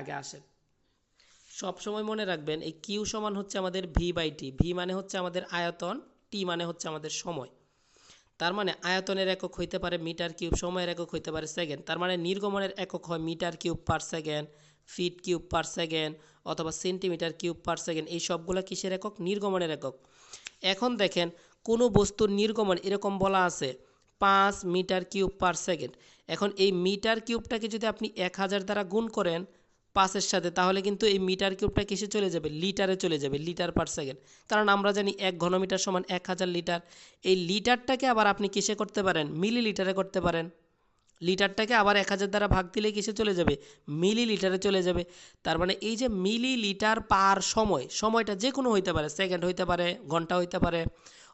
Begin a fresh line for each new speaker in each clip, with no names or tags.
আগে আসেন সব সময় মনে রাখবেন, এই কিউ সমান হচ্ছে আমাদের ভি বাই টি ভি মানে হচ্ছে আমাদের আয়তন টি মানে হচ্ছে আমাদের সময়। তার মানে আয়তনের একক হইতে পারে মিটার কিউব, সময়ের একক হইতে পারে সেকেন্ড। তার মানে নির্গমনের একক হয় metre cube per second feet cube per second অথবা সেন্টিমিটার কিউব পার সেকেন্ড এই সবগুলো কিসের একক? নির্গমনের একক। এখন দেখেন, কোনো বস্তুর নির্গমন এরকম বলা আছে, পাঁচ মিটার কিউব পার সেকেন্ড এখন এই মিটার কিউবটাকে যদি আপনি এক হাজার দ্বারা গুণ করেন পাঁচের সাথে, তাহলে কিন্তু এই মিটার কিউবটা কিসে চলে যাবে? লিটারে চলে যাবে, লিটার পার সেকেন্ড। কারণ আমরা জানি এক ঘনমিটার সমান এক হাজার লিটার। এই লিটারটাকে আবার আপনি কিসে করতে পারেন? মিলি লিটারে করতে পারেন। লিটারটাকে আবার এক হাজার দ্বারা ভাগ দিলে কিসে চলে যাবে? মিলি লিটারে চলে যাবে। তার মানে এই যে মিলি লিটার পার সময়, সময়টা যে কোনো হইতে পারে, সেকেন্ড হইতে পারে, ঘণ্টা হইতে পারে,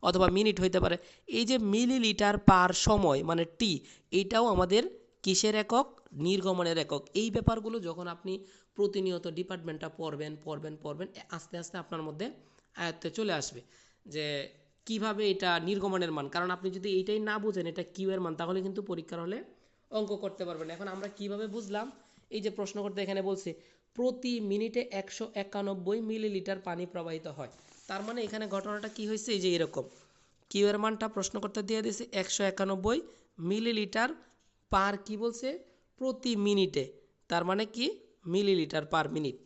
অথবা মিনিট হইতে পারে, এই যে মিলি লিটার পার সময় মানে টি এইটাও আমাদের কিসের একক? নির্গমনের একক। এই ব্যাপারগুলো যখন আপনি প্রতিনিয়ত ডিপার্টমেন্টটা পড়বেন পড়বেন পড়বেন আস্তে আস্তে আপনার মধ্যে আয়ত্তে চলে আসবে যে কীভাবে এটা নির্গমনের মান। কারণ আপনি যদি এইটাই না বুঝেন, এটা কিউ এর মান, তাহলে কিন্তু পরীক্ষার হলে অঙ্ক করতে পারবেন এখন আমরা কীভাবে বুঝলাম? এই যে প্রশ্ন করতে এখানে বলছে, প্রতি মিনিটে একশো একানব্বই মিলিলিটার পানি প্রবাহিত হয়। তার মানে এখানে ঘটনাটা কি হয়েছে? এই যে এরকম। কিউ এর মানটা প্রশ্ন করতে দিয়ে দিয়েছে, একশো একানব্বই মিলিলিটার পার কি বলছে? প্রতি মিনিটে। তার মানে কি? Millilitre per minute.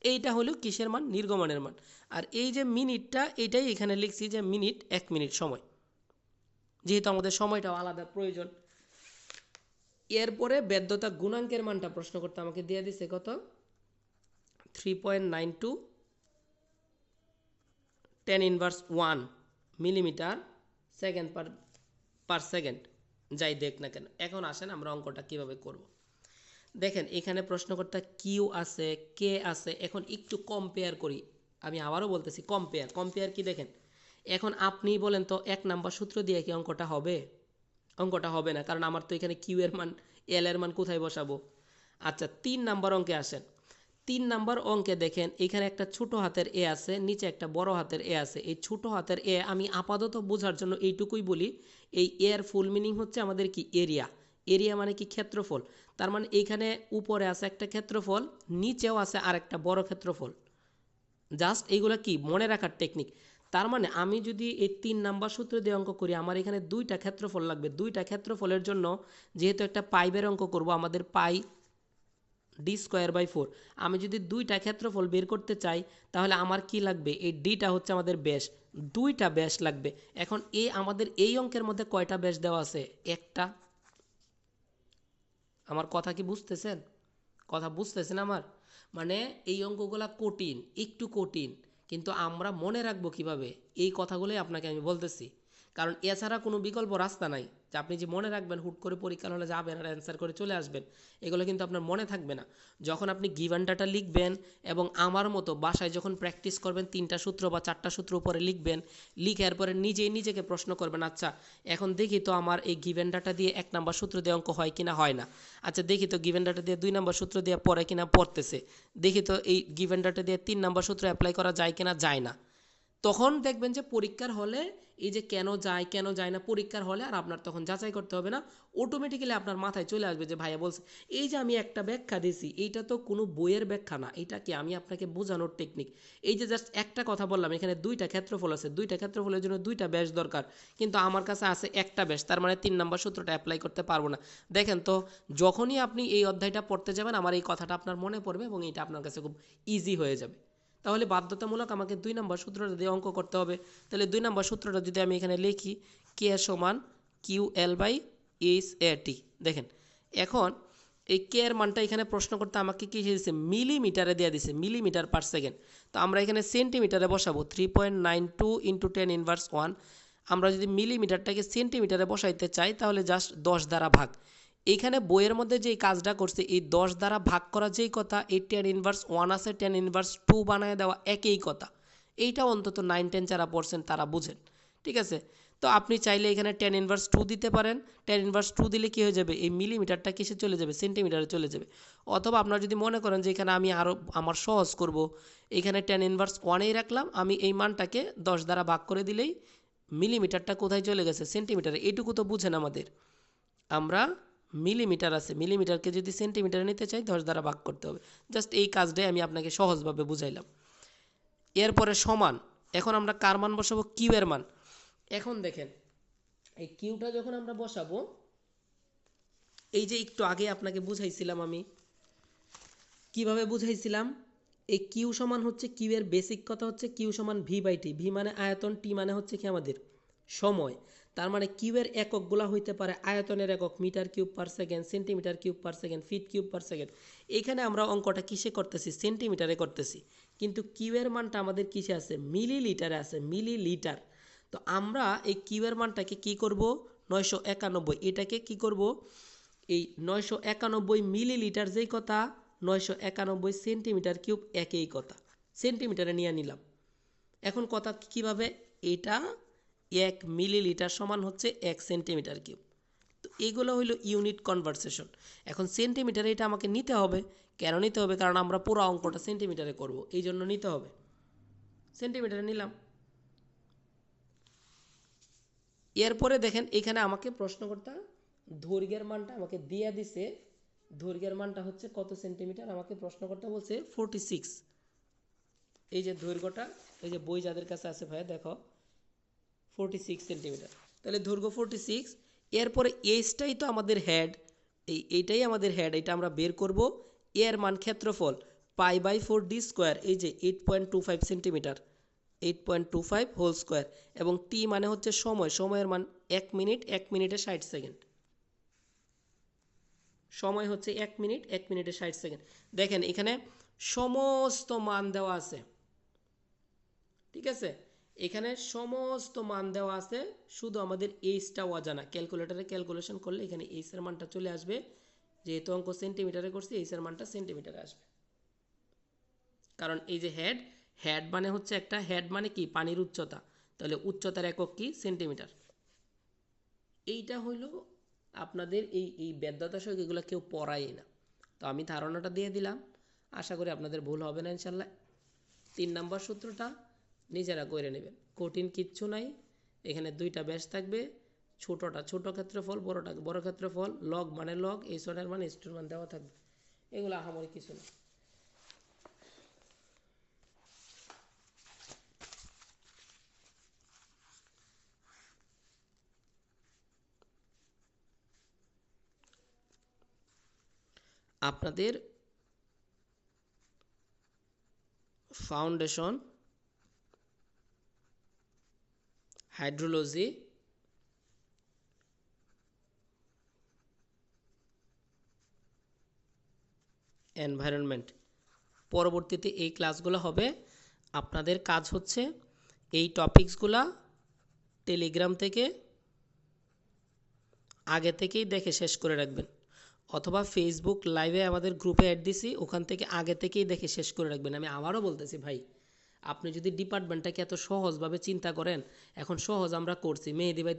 এইটা হলো কিসের মান? নির্গমনের মান। আর এই যে মিনিটটা, এটাই এখানে লিখছি যে মিনিট এক মিনিট সময়। যেহেতু আমাদের সময়টাও আলাদা, প্রয়োজন। এরপরে বেদ্যতা গুণাঙ্কের মানটা প্রশ্ন করতে আমাকে দিয়ে দিছে কত? Three point nine two ten inverse one millimetre second per per second যাই দেখ না কেন, এখন আসেন আমরা অঙ্কটা কীভাবে করব। দেখেন, এখানে প্রশ্নকর্তা কিউ আছে, কে আছে, এখন একটু কম্পেয়ার করি। আমি আবারও বলতেছি কম্পেয়ার কম্পেয়ার কি দেখেন? এখন আপনি বলেন তো, এক নাম্বার সূত্র দিয়ে কি অঙ্কটা হবে? অঙ্কটা হবে না, কারণ আমার তো এখানে কিউ এর মান এল এর মান কোথায় বসাবো? আচ্ছা তিন নাম্বার অঙ্কে আসেন। তিন নাম্বার অঙ্কে দেখেন, এখানে একটা ছোট হাতের এ আছে, নিচে একটা বড় হাতের এ আছে। এই ছোট হাতের এ আমি আপাতত বোঝার জন্য এইটুকুই বলি, এই এর ফুল মিনিং হচ্ছে আমাদের কি? এরিয়া এরিয়া মানে কি? ক্ষেত্রফল। তার মানে এইখানে উপরে আছে একটা ক্ষেত্রফল, নিচেও আছে আরেকটা বড় ক্ষেত্রফল। জাস্ট এইগুলো কি? মনে রাখার টেকনিক তার মানে আমি যদি এই তিন নাম্বার সূত্র দিয়ে অঙ্ক করি, আমার এখানে দুইটা ক্ষেত্রফল লাগবে। দুইটা ক্ষেত্রফলের জন্য যেহেতু একটা পাইবের অঙ্ক করব, আমাদের pi D square by four আমি যদি দুইটা ক্ষেত্রফল বের করতে চাই, তাহলে আমার কি লাগবে? এই ডিটা হচ্ছে আমাদের ব্যাস। দুইটা ব্যাস লাগবে। এখন এ আমাদের এই অঙ্কের মধ্যে কয়টা ব্যাস দেওয়া আছে? একটা। আমার কথা কি বুঝতেছেন? কথা বুঝতেছেন আমার? মানে এই অঙ্কগুলা কঠিন, একটু কঠিন। কিন্তু আমরা মনে রাখব কীভাবে? এই কথাগুলোই আপনাকে আমি বলতেছি। কারণ এছাড়া কোনো বিকল্প রাস্তা নাই। যে আপনি যে মনে রাখবেন, হুট করে পরীক্ষা হলে যাবেন আর অ্যান্সার করে চলে আসবেন, এগুলো কিন্তু আপনার মনে থাকবে না। যখন আপনি গিভান ডাটা লিখবেন এবং আমার মতো বাসায় যখন প্র্যাকটিস করবেন, তিনটা সূত্র বা চারটা সূত্র উপরে লিখবেন, লিখার পরে নিজেই নিজেকে প্রশ্ন করবেন আচ্ছা এখন দেখি তো আমার এই গিভেন ডাটা দিয়ে এক নাম্বার সূত্র দিয়ে অঙ্ক হয় কিনা হয় না। আচ্ছা দেখি তো গিভেন ডাটা দিয়ে দুই নাম্বার সূত্র দিয়ে পড়ে কিনা পড়তেছে। দেখি তো এই গিভেন ডাটা দিয়ে তিন নাম্বার সূত্র অ্যাপ্লাই করা যায় কিনা, যায় না। তখন দেখবেন যে পরীক্ষার হলে এই যে কেন যায় কেন যায় না, পরীক্ষার হলে আর আপনার তখন যাচাই করতে হবে না। অটোমেটিক্যালি আপনার মাথায় চলে আসবে যে, ভাইয়া বলছে, এই যে আমি একটা ব্যাখ্যা দিছি, এইটা তো কোনো বইয়ের ব্যাখ্যা না এটা কি আমি আপনাকে বোঝানোর টেকনিক এই যে জাস্ট একটা কথা বললাম, এখানে দুইটা ক্ষেত্রফল আছে, দুইটা ক্ষেত্রফলের জন্য দুইটা ব্যাস দরকার। কিন্তু আমার কাছে আছে একটা ব্যাস, তার মানে তিন নাম্বার সূত্রটা অ্যাপ্লাই করতে পারব না। দেখেন তো, যখনই আপনি এই অধ্যায়টা পড়তে যাবেন, আমার এই কথাটা আপনার মনে পড়বে এবং এটা আপনার কাছে খুব ইজি হয়ে যাবে। তাহলে বাধ্যতামূলক আমাকে দুই নম্বর সূত্রটা দিয়ে অঙ্ক করতে হবে। তাহলে দুই নম্বর সূত্রটা যদি আমি এখানে লিখি কে সমান Q L by H A T দেখেন, এখন এই কে এর মানটা এখানে প্রশ্ন করতে আমাকে কী দিয়েছে মিলিমিটারে দেওয়া দিছে, মিলিমিটার পার সেকেন্ড তো আমরা এখানে সেন্টিমিটারে বসাবো three point nine two into ten inverse one আমরা যদি মিলিমিটারটাকে সেন্টিমিটারে বসাইতে চাই, তাহলে জাস্ট দশ দ্বারা ভাগ। এইখানে বইয়ের মধ্যে যেই কাজটা করছে, এই দশ দ্বারা ভাগ করা যেই কথা, এই টেন ইনভার্স ওয়ান আছে টেন ইনভার্স টু বানায় দেওয়া একই কথা। এইটা অন্তত নাইন টেন যারা পড়ছেন তারা বুঝেন, ঠিক আছে? তো আপনি চাইলে এখানে টেন ইনভার্স টু দিতে পারেন। টেন ইনভার্স টু দিলে কী হয়ে যাবে? এই মিলিমিটারটা কিসে চলে যাবে? সেন্টিমিটারে চলে যাবে। অথবা আপনারা যদি মনে করেন যে এখানে আমি আরও আমার সহজ করব, এখানে টেন ইনভার্স ওয়ানেই রাখলাম, আমি এই মানটাকে দশ দ্বারা ভাগ করে দিলেই মিলিমিটারটা কোথায় চলে গেছে? সেন্টিমিটারে এইটুকু তো বুঝেন আমাদের। আমরা মিলিমিটার আছে, মিলিমিটারকে যদি সেন্টিমিটারে নিতে চাই, দশ দ্বারা ভাগ করতে হবে। জাস্ট এই কাজটাই আমি আপনাকে সহজভাবে বুঝাইলাম। এরপরে সমান, এখন আমরা কার মান বসাবো? কিউ এর মান। এখন দেখেন, এই কিউটা যখন আমরা বসাবো, এই যে একটু আগে আপনাকে বুঝাইছিলাম আমি, কীভাবে বুঝাইছিলাম? এই কিউ সমান হচ্ছে কিউ এর বেসিক কথা হচ্ছে কিউ সমান ভি বাই টি ভি মানে আয়তন টি মানে হচ্ছে কি আমাদের? সময়। তার মানে কিউ এর এককগুলা হইতে পারে আয়তনের একক, metre cube per second, centimetre cube per second, feet cube per second. এখানে আমরা অঙ্কটা কিসে করতেছি? সেন্টিমিটারে করতেছি। কিন্তু কিউ এর মানটা আমাদের কিসে আছে? মিলিলিটারে আছে, মিলিলিটার। তো আমরা এই কিউ এর মানটাকে কি করব? নয়শো একানব্বই। এটাকে কি করব? এই নয়শো একানব্বই মিলিলিটার যেই কথা, নয়শো একানব্বই সেন্টিমিটার কিউব একই কথা। সেন্টিমিটারে নিয়ে নিলাম। এখন কথা কীভাবে? এটা এক মিলিলিটার সমান হচ্ছে এক সেন্টিমিটার কিউব। তো এইগুলো হইল ইউনিট কনভারসেশন। এখন সেন্টিমিটারে এটা আমাকে নিতে হবে। কেন নিতে হবে? কারণ আমরা পুরো অঙ্কটা সেন্টিমিটারে করব। এই জন্য নিতে হবে। সেন্টিমিটারে নিলাম। এরপরে দেখেন, এখানে আমাকে প্রশ্ন করতে দৈর্ঘ্যের মানটা আমাকে দিয়ে দিছে। দৈর্ঘ্যের মানটা হচ্ছে কত সেন্টিমিটার? আমাকে প্রশ্ন করতে বলছে ফোরটি সিক্স এই যে দৈর্ঘ্যটা এই যে বই যাদের কাছে আছে ভাই দেখো। ফোরটি সিক্স সেন্টিমিটার তাহলে দৈর্ঘ্য ফোরটি সিক্স এরপরে এইচটাই তো আমাদের হেড এই এইটাই আমাদের হেড এটা আমরা বের করব, এর মান ক্ষেত্রফল pi by four D square এই যে eight point two five centimetre eight point two five whole square এবং টি মানে হচ্ছে সময়, সময়ের মান এক মিনিট এক মিনিটে ষাট সেকেন্ড সময় হচ্ছে এক মিনিট এক মিনিটে ষাট সেকেন্ড দেখেন এখানে সমস্ত মান দেওয়া আছে। ঠিক আছে? এখানে সমস্ত মান দেওয়া আছে। শুধু আমাদের এইচটা অজানা। ক্যালকুলেটারে ক্যালকুলেশন করলে এখানে এইচের মানটা চলে আসবে। যেহেতু অঙ্ক সেন্টিমিটারে করছি এইচের মানটা সেন্টিমিটারে আসবে। কারণ এই যে হেড হেড মানে হচ্ছে একটা হেড মানে কি? পানির উচ্চতা। তাহলে উচ্চতার একক কি? সেন্টিমিটার এইটা হইল আপনাদের এই এই বেদ্যতাশক এগুলো কেউ পড়ায় না। তো আমি ধারণাটা দিয়ে দিলাম। আশা করি আপনাদের ভুল হবে না ইনশাল্লাহ। তিন নম্বর সূত্রটা নিজেরা করে নেবেন কঠিন কিচ্ছু নাই। এখানে দুইটা ব্যাস থাকবে। ছোটটা, ছোট ক্ষেত্রফল, বড়টা, বড় ক্ষেত্রফল লগ মানে লগ এই সনের মানে স্টোর মান দেওয়া থাকবে। এগুলো আহামরি কিছু না। আপনাদের ফাউন্ডেশন হাইড্রোলজি, এনভায়রনমেন্ট। পরবর্তীতে এই ক্লাসগুলো হবে। আপনাদের কাজ হচ্ছে এই টপিকসগুলা টেলিগ্রাম থেকে আগে থেকেই দেখে শেষ করে রাখবেন। অথবা ফেসবুক লাইভে আমাদের গ্রুপে অ্যাড দিছি, ওখান থেকে আগে থেকেই দেখে শেষ করে রাখবেন। আমি আবারও বলতেছি, ভাই আপনি যদি ডিপার্টমেন্টটাকে এত সহজভাবে চিন্তা করেন এখন সহজ আমরা করছি। মেহেদি ভাই